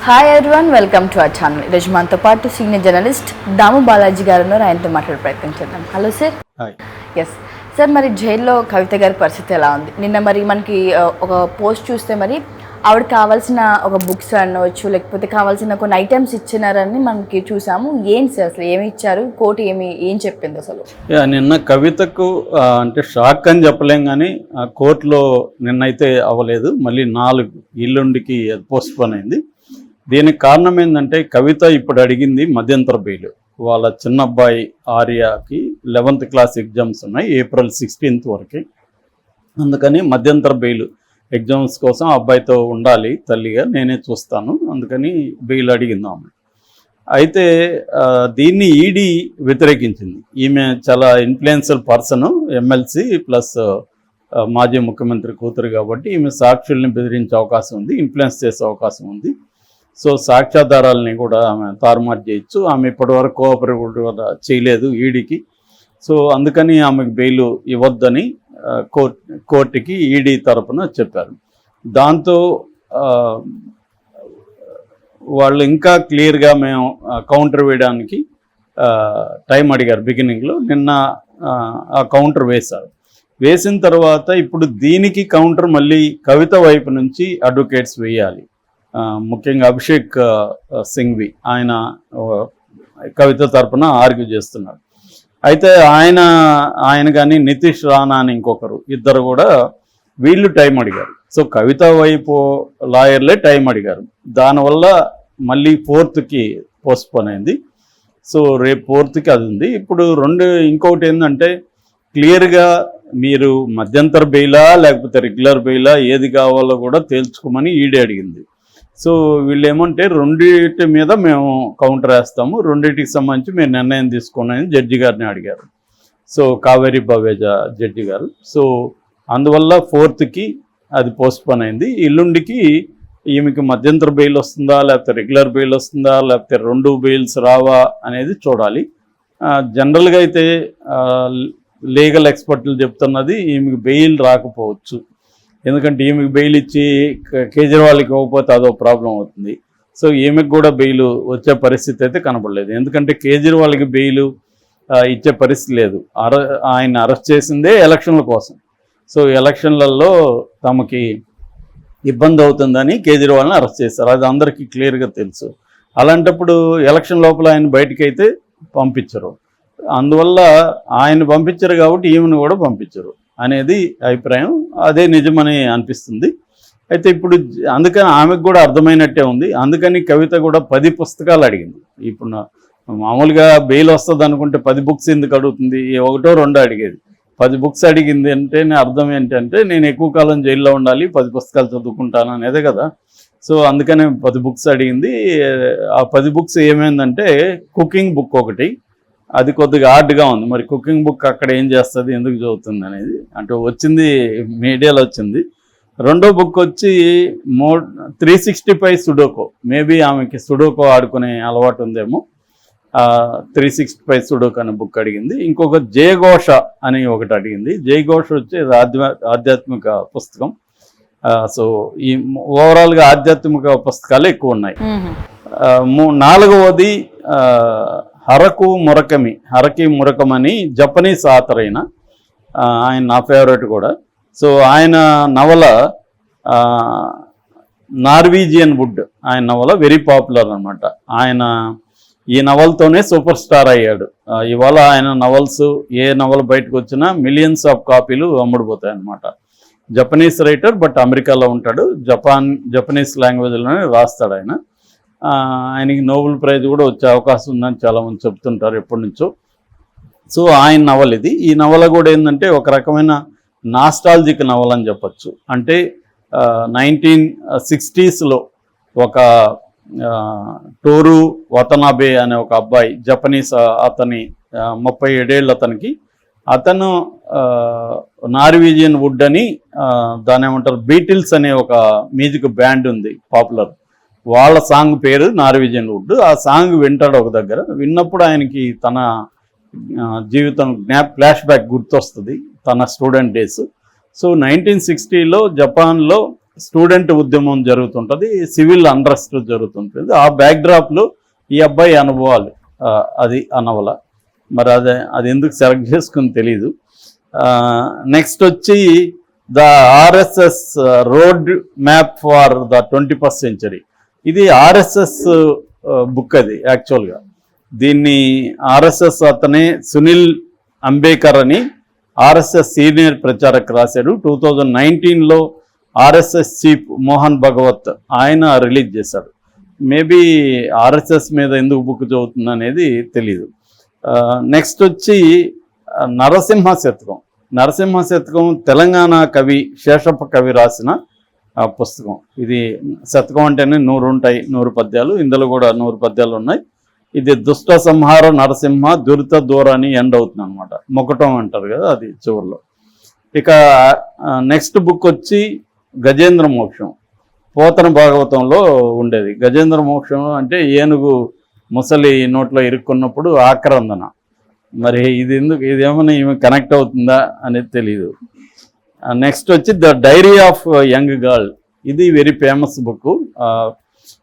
Hi everyone welcome to our channel ఈరోజు మనతో పాటు సీనియర్ జర్నలిస్ట్ దాము బాలాజీ గారు ఉన్నారు ఆయనతో మాట్లాడే ప్రయత్నం చేద్దాం. హలో సార్ ఎస్ సార్ మరి జైల్లో కవిత గారి పరిస్థితి ఎలా ఉంది? నిన్న మరి మనకి ఒక పోస్ట్ చూస్తే మరి ఆవిడ కావాల్సిన ఒక బుక్స్ అనవచ్చు లేకపోతే కావాల్సిన కొన్ని ఐటమ్స్ ఇచ్చినారని మనకి చూసాము. ఏంటి సార్ అసలు ఏమి ఇచ్చారు? కోర్టు ఏమి ఏం చెప్పింది అసలు? నిన్న కవితకు అంటే షాక్ అని చెప్పలేం కానీ ఆ, కోర్టులో నిన్నైతే అవ్వలేదు. మళ్ళీ నాలుగు ఇల్లుండికి పోస్ట్ పోన్ అయింది. దీనికి కారణం ఏంటంటే కవిత ఇప్పుడు అడిగింది మధ్యంతర బెయిల్ వాళ్ళ చిన్న అబ్బాయి ఆర్యాకి లెవెంత్ క్లాస్ ఎగ్జామ్స్ ఉన్నాయి ఏప్రిల్ సిక్స్టీన్త్ వరకు. అందుకని మధ్యంతర బెయిల్ ఎగ్జామ్స్ కోసం ఆ అబ్బాయితో ఉండాలి తల్లిగా నేనే చూస్తాను. అందుకని బెయిల్ అడిగింది ఆమె. అయితే దీన్ని ఈడీ వ్యతిరేకించింది. ఈమె చాలా ఇన్ఫ్లుయెన్షియల్ పర్సన్ ఎమ్మెల్సీ ప్లస్ మాజీ ముఖ్యమంత్రి కూతురు కాబట్టి ఈమె సాక్షుల్ని బెదిరించే అవకాశం ఉంది ఇన్ఫ్లుయెన్స్ చేసే అవకాశం ఉంది. సో సాక్ష్యాధారాలని కూడా ఆమె తారుమారు చేయొచ్చు. ఆమె ఇప్పటివరకు కోఆపరేట్ కూడా చేయలేదు ఈడీకి. సో అందుకని ఆమెకు బెయిల్ ఇవ్వద్దని కోర్ట్ కోర్టుకి ఈడీ తరపున చెప్పారు. దాంతో వాళ్ళు ఇంకా క్లియర్గా మేము కౌంటర్ వేయడానికి టైం అడిగారు బిగినింగ్లో. నిన్న ఆ, కౌంటర్ వేశారు. వేసిన తర్వాత ఇప్పుడు దీనికి కౌంటర్ మళ్ళీ కవిత వైపు నుంచి అడ్వకేట్స్ వేయాలి. ముఖ్యంగా అభిషేక్ సింగ్వి సింఘ్వి ఆయన కవిత తరపున ఆర్గ్యూ చేస్తున్నారు. అయితే ఆయన ఆయన కానీ నితీష్ రాణా అని ఇంకొకరు ఇద్దరు కూడా వీళ్ళు టైం అడిగారు. సో కవిత వైపు లాయర్లే టైం అడిగారు. దానివల్ల మళ్ళీ ఫోర్త్కి పోస్ట్పోన్ అయింది. సో రేపు ఫోర్త్కి అది ఉంది. ఇప్పుడు రెండు ఇంకొకటి ఏంటంటే క్లియర్గా మీరు మధ్యంతర బెయిలా లేకపోతే రెగ్యులర్ బెయిలా ఏది కావాలో కూడా తేల్చుకోమని ఈడీ అడిగింది. సో వీళ్ళు ఏమంటే రెండింటి మీద మేము కౌంటర్ వేస్తాము. రెండింటికి సంబంధించి మేము నిర్ణయం తీసుకున్నాయని జడ్జి గారిని అడిగారు. సో కావేరి బవేజా జడ్జి గారు. సో అందువల్ల ఫోర్త్కి అది పోస్ట్పోన్ అయింది. ఎల్లుండికి ఈమెకి మధ్యంతర బెయిల్ వస్తుందా లేకపోతే రెగ్యులర్ బెయిల్ వస్తుందా లేకపోతే రెండు బెయిల్స్ రావా అనేది చూడాలి. జనరల్గా అయితే లీగల్ ఎక్స్పర్ట్లు చెప్తున్నది ఈమెకి బెయిల్ రాకపోవచ్చు. ఎందుకంటే ఈమెకి బెయిల్ ఇచ్చి కేజ్రీవాల్కి ఇవ్వకపోతే అదో ప్రాబ్లం అవుతుంది. సో ఈమెకు కూడా బెయిల్ వచ్చే పరిస్థితి అయితే కనపడలేదు. ఎందుకంటే కేజ్రీవాల్కి బెయిల్ ఇచ్చే పరిస్థితి లేదు. అర ఆయన అరెస్ట్ చేసిందే ఎలక్షన్ల కోసం. సో ఎలక్షన్లలో తమకి ఇబ్బంది అవుతుందని కేజ్రీవాల్ని అరెస్ట్ చేశారు. అది అందరికీ క్లియర్గా తెలుసు. అలాంటప్పుడు ఎలక్షన్ లోపల ఆయన బయటికి అయితే పంపించరు. అందువల్ల ఆయన పంపించరు కాబట్టి ఈమెను కూడా పంపించరు. అనేది అభిప్రాయం. అదే నిజమని అనిపిస్తుంది. అయితే ఇప్పుడు అందుకని ఆమెకు కూడా అర్థమైనట్టే ఉంది. అందుకని కవిత కూడా పది పుస్తకాలు అడిగింది. ఇప్పుడు మామూలుగా బెయిల్ వస్తుంది అనుకుంటే పది బుక్స్ ఎందుకు అడుగుతుంది? ఒకటో రెండో అడిగేది. పది బుక్స్ అడిగింది అంటే నేను అర్థం ఏంటంటే నేను ఎక్కువ కాలం జైల్లో ఉండాలి పది పుస్తకాలు చదువుకుంటాను అనేదే కదా. సో అందుకనే పది బుక్స్ అడిగింది. ఆ పది బుక్స్ ఏమైందంటే కుకింగ్ బుక్ ఒకటి. అది కొద్దిగా హార్డ్గా ఉంది. మరి కుకింగ్ బుక్ అక్కడ ఏం చేస్తుంది ఎందుకు చదువుతుంది అనేది. అంటే వచ్చింది మీడియాలో వచ్చింది. రెండో బుక్ వచ్చి మో three sixty five sudoku. Maybe ఆమెకి సుడోకో ఆడుకునే అలవాటు ఉందేమో. త్రీ సిక్స్టీ ఫైవ్ సుడోకో అనే బుక్ అడిగింది. ఇంకొక జయఘోష అని ఒకటి అడిగింది. జయఘోష వచ్చి ఆధ్యా ఆధ్యాత్మిక పుస్తకం. సో ఈ ఓవరాల్గా ఆధ్యాత్మిక పుస్తకాలు ఎక్కువ ఉన్నాయి. నాలుగవది హరకు మురకమి హరకి మురకమని జపనీస్ ఆథర్ అయిన ఆయన నా ఫేవరెట్ కూడా. సో ఆయన నవల నార్వీజియన్ వుడ్ ఆయన నవల వెరీ పాపులర్ అనమాట ఆయన ఈ నవలతోనే సూపర్ స్టార్ అయ్యాడు ఇవాళ ఆయన నవల్స్ ఏ నవల బయటకు వచ్చినా మిలియన్స్ ఆఫ్ కాపీలు అమ్ముడుపోతాయి అనమాట జపనీస్ రైటర్ బట్ అమెరికాలో ఉంటాడు. జపాన్ జపనీస్ లాంగ్వేజ్లోనే రాస్తాడు ఆయన. ఆయనకి నోబెల్ ప్రైజ్ కూడా వచ్చే అవకాశం ఉందని చాలామంది చెప్తుంటారు ఎప్పటి నుంచో. సో ఆయన నవల ఇది. ఈ నవల కూడా ఏంటంటే ఒక రకమైన నాస్టాలజిక్ నవల అని చెప్పచ్చు. అంటే నైన్టీన్ సిక్స్టీస్లో ఒక టోరు వతనాబే అనే ఒక అబ్బాయి జపనీస్ అతని ముప్పై ఏడేళ్ళు అతనికి. అతను ఆ, నార్వీజియన్ వుడ్ అని దాని ఏమంటారు బీటిల్స్ అనే ఒక మ్యూజిక్ బ్యాండ్ ఉంది పాపులర్. వాళ్ళ సాంగ్ పేరు నార్విజన్ వుడ్ ఆ సాంగ్ వింటాడు ఒక దగ్గర. విన్నప్పుడు ఆయనకి తన జీవితం జ్ఞాప్ ఫ్లాష్ బ్యాక్ గుర్తొస్తుంది తన స్టూడెంట్ డేస్. సో నైన్టీన్ సిక్స్టీలో జపాన్లో స్టూడెంట్ ఉద్యమం జరుగుతుంటుంది సివిల్ అండ్రస్ట్ జరుగుతుంటుంది. ఆ బ్యాక్డ్రాప్లో ఈ అబ్బాయి అనుభవాలు అది ఆ నవల మరి అదే అది ఎందుకు సెలెక్ట్ చేసుకుని తెలీదు. నెక్స్ట్ వచ్చి the RSS road map for the twenty first century. ఇది ఆర్ఎస్ఎస్ బుక్ అది యాక్చువల్గా దీన్ని ఆర్ఎస్ఎస్ అతనే సునీల్ అంబేకర్ అని ఆర్ఎస్ఎస్ సీనియర్ ప్రచారక్ రాశాడు. టూ థౌజండ్ నైన్టీన్లో ఆర్ఎస్ఎస్ చీఫ్ మోహన్ భగవత్ ఆయన రిలీజ్ చేశాడు మేబీ ఆర్ఎస్ఎస్ మీద ఎందుకు బుక్ చదువుతుంది అనేది తెలీదు. నెక్స్ట్ వచ్చి నరసింహ శతకం. నరసింహ శతకం తెలంగాణ కవి శేషప్ప కవి రాసిన పుస్తకం. ఇది శతకం అంటేనే నూరు ఉంటాయి నూరు పద్యాలు. ఇందులో కూడా నూరు పద్యాలు ఉన్నాయి. ఇది దుష్ట సంహార నరసింహ దురిత దూరాన్ని ఎండ్ అవుతుంది అనమాట మొకటం అంటారు కదా అది చివరిలో. ఇక నెక్స్ట్ బుక్ వచ్చి గజేంద్ర మోక్షం. పోతన భాగవతంలో ఉండేది. గజేంద్ర మోక్షం అంటే ఏనుగు ముసలి నోట్లో ఇరుక్కున్నప్పుడు ఆక్రందన. మరి ఇది ఎందుకు ఇది ఏమైనా ఈమె కనెక్ట్ అవుతుందా అనేది తెలియదు నెక్స్ట్ వచ్చి the diary of young girl ఇది వెరీ ఫేమస్ బుక్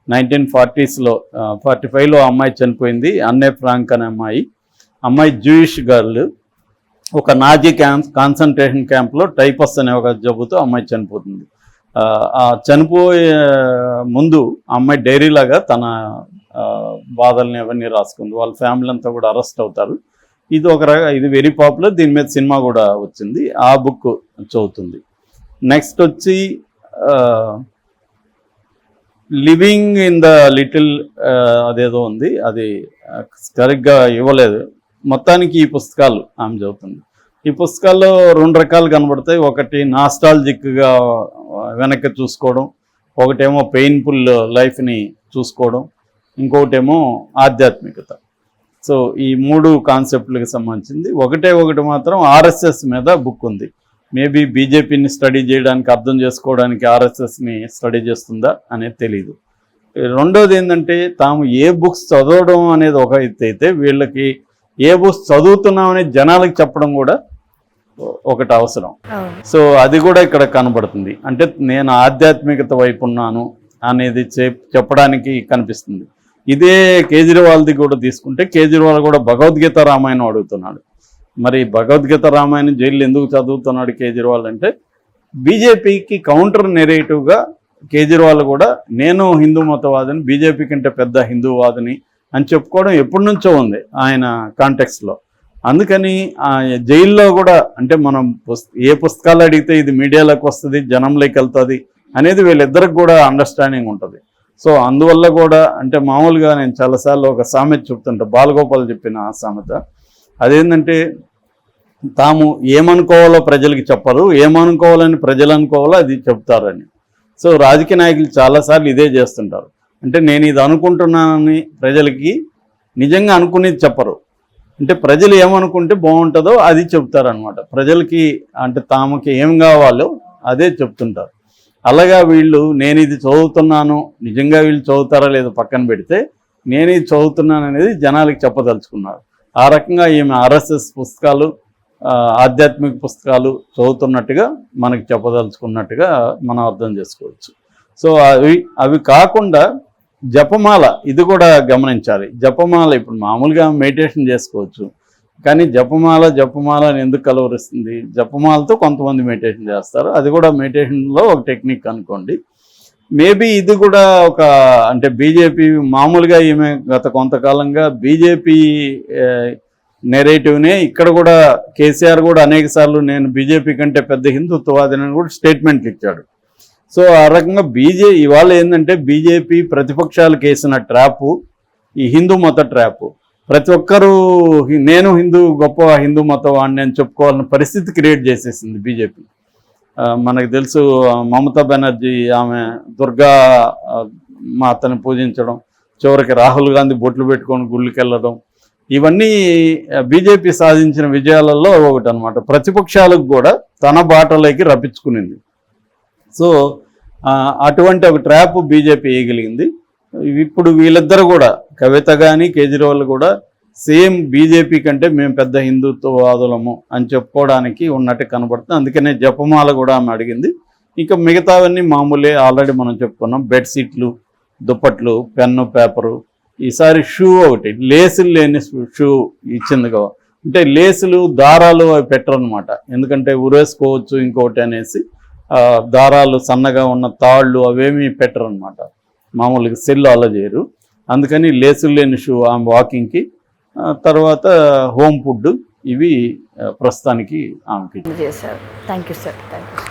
నైన్టీన్ ఫార్టీస్లో ఫార్టీ ఫైవ్లో అమ్మాయి చనిపోయింది. అన్నే ఫ్రాంక్ అనే అమ్మాయి. అమ్మాయి జూయిష్ గర్ల్ ఒక నాజీ క్యాంప్ కాన్సన్ట్రేషన్ క్యాంప్లో టైపస్ అనే ఒక జబ్బుతో అమ్మాయి చనిపోతుంది. ఆ, చనిపోయే ముందు ఆ అమ్మాయి డైరీ లాగా తన బాధల్ని అవన్నీ రాసుకుంది. వాళ్ళ ఫ్యామిలీ అంతా కూడా అరెస్ట్ అవుతారు. ఇది ఒక రక ఇది వెరీ పాపులర్ దీని మీద సినిమా కూడా వచ్చింది. ఆ బుక్ చదువుతుంది. నెక్స్ట్ వచ్చి లివింగ్ ఇన్ ద లిటిల్ అదేదో ఉంది. అది సరిగ్గా ఇవ్వలేదు. మొత్తానికి ఈ పుస్తకాలు ఆమె చదువుతుంది. ఈ పుస్తకాల్లో రెండు రకాలు కనబడతాయి. ఒకటి నాస్టాలజిక్గా వెనక్కి చూసుకోవడం. ఒకటేమో పెయిన్ఫుల్ లైఫ్ని చూసుకోవడం. ఇంకొకటేమో ఆధ్యాత్మికత. సో ఈ మూడు కాన్సెప్ట్లకు సంబంధించింది. ఒకటే ఒకటి మాత్రం ఆర్ఎస్ఎస్ మీద బుక్ ఉంది. మేబీ బీజేపీని స్టడీ చేయడానికి అర్థం చేసుకోవడానికి ఆర్ఎస్ఎస్ని స్టడీ చేస్తుందా అనేది తెలియదు రెండోది ఏంటంటే తాము ఏ బుక్స్ చదవడం అనేది ఒక అయితే వీళ్ళకి ఏ బుక్స్ చదువుతున్నామని జనాలకు చెప్పడం కూడా ఒకటి అవసరం. సో అది కూడా ఇక్కడ కనబడుతుంది. అంటే నేను ఆధ్యాత్మికత వైపు ఉన్నాను అనేది చెప్ చెప్పడానికి కనిపిస్తుంది. ఇదే కేజ్రీవాల్ది కూడా తీసుకుంటే కేజ్రీవాల్ కూడా భగవద్గీత రామాయణం అడుగుతున్నాడు. మరి భగవద్గీత రామాయణం జైలు ఎందుకు చదువుతున్నాడు కేజ్రీవాల్ అంటే బీజేపీకి కౌంటర్ నెరేటివ్గా కేజ్రీవాల్ కూడా నేను హిందూ మతవాదిని బీజేపీ కంటే పెద్ద హిందూవాదిని అని చెప్పుకోవడం ఎప్పటి నుంచో ఉంది ఆయన కాంటెక్స్లో అందుకని జైల్లో కూడా అంటే మనం ఏ పుస్తకాలు అడిగితే ఇది మీడియాలోకి వస్తుంది జనంలోకి వెళ్తుంది అనేది వీళ్ళిద్దరికి కూడా అండర్స్టాండింగ్ ఉంటుంది. సో అందువల్ల కూడా అంటే మామూలుగా నేను చాలాసార్లు ఒక సామెత చెప్తుంటా బాలగోపాల్ చెప్పిన ఆ సామెత. అదేంటంటే తాము ఏమనుకోవాలో ప్రజలకి చెప్పరు ఏమనుకోవాలని ప్రజలు అనుకోవాలో అది చెప్తారని. సో రాజకీయ నాయకులు చాలాసార్లు ఇదే చేస్తుంటారు. అంటే నేను ఇది అనుకుంటున్నానని ప్రజలకి నిజంగా అనుకునేది చెప్పరు. అంటే ప్రజలు ఏమనుకుంటే బాగుంటుందో అది చెప్తారనమాట ప్రజలకి అంటే తాముకి ఏం కావాలో అదే చెప్తుంటారు. అలాగా వీళ్ళు నేను ఇది చదువుతున్నాను నిజంగా వీళ్ళు చదువుతారా లేదో పక్కన పెడితే నేను ఇది చదువుతున్నాను అనేది జనాలకి చెప్పదలుచుకున్నారు. ఆ రకంగా ఈమె ఆర్ఎస్ఎస్ పుస్తకాలు ఆధ్యాత్మిక పుస్తకాలు చదువుతున్నట్టుగా మనకి చెప్పదలుచుకున్నట్టుగా మనం అర్థం చేసుకోవచ్చు. సో అవి అవి కాకుండా జపమాల ఇది కూడా గమనించాలి. జపమాల ఇప్పుడు మామూలుగా మెడిటేషన్ చేసుకోవచ్చు. కానీ జపమాల జపమాల అని ఎందుకు కలవరిస్తుంది? జపమాలతో కొంతమంది మెడిటేషన్ చేస్తారు. అది కూడా మెడిటేషన్లో ఒక టెక్నిక్ అనుకోండి. మేబీ ఇది కూడా ఒక అంటే బీజేపీ మామూలుగా ఈమె గత కొంతకాలంగా బీజేపీ నెరేటివ్నే ఇక్కడ కూడా కేసీఆర్ కూడా అనేక సార్లు నేను బీజేపీ కంటే పెద్ద హిందుత్వవాదిని కూడా స్టేట్మెంట్లు ఇచ్చాడు. సో ఆ రకంగా బీజే ఇవాళ ఏంటంటే బీజేపీ ప్రతిపక్షాలకు వేసిన ట్రాపు ఈ హిందూ మత ట్రాపు ప్రతి ఒక్కరూ నేను హిందూ గొప్ప హిందూ మతవాడిని అని చెప్పుకోవాలన్న పరిస్థితి క్రియేట్ చేసేసింది బీజేపీ. మనకు తెలుసు మమతా బెనర్జీ ఆమె దుర్గా మాతను పూజించడం చివరికి రాహుల్ గాంధీ బొట్లు పెట్టుకొని గుళ్ళకి వెళ్ళడం ఇవన్నీ బీజేపీ సాధించిన విజయాలలో ఒకటి అనమాట ప్రతిపక్షాలకు కూడా తన బాటలోకి రప్పించుకునింది. సో అటువంటి ఒక ట్రాప్ బీజేపీ వేయగలిగింది. ఇప్పుడు వీళ్ళిద్దరు కూడా కవిత కానీ కేజ్రీవాల్ కూడా సేమ్ బీజేపీ కంటే మేము పెద్ద హిందుత్వవాదులము అని చెప్పుకోవడానికి ఉన్నట్టు కనబడుతుంది. అందుకనే జపమాల కూడా ఆమె అడిగింది. ఇంకా మిగతావన్నీ మామూలే ఆల్రెడీ మనం చెప్పుకున్నాం. బెడ్షీట్లు దుప్పట్లు పెన్ను పేపరు. ఈసారి షూ ఒకటి లేసులు లేని షూ ఇచ్చింది కదా. అంటే లేసులు దారాలు అవి పెట్టరు అనమాట ఎందుకంటే ఉరేసుకోవచ్చు ఇంకొకటి అనేసి దారాలు సన్నగా ఉన్న తాళ్ళు అవేమీ పెట్టరనమాట మామూలుగా సెల్ అలా చేయరు. అందుకని లేసులు లేని షూ ఆమె వాకింగ్కి తర్వాత హోమ్ ఫుడ్ ఇవి ప్రస్తుతానికి ఆమెకి. చేశారు. Thank you sir. Thank you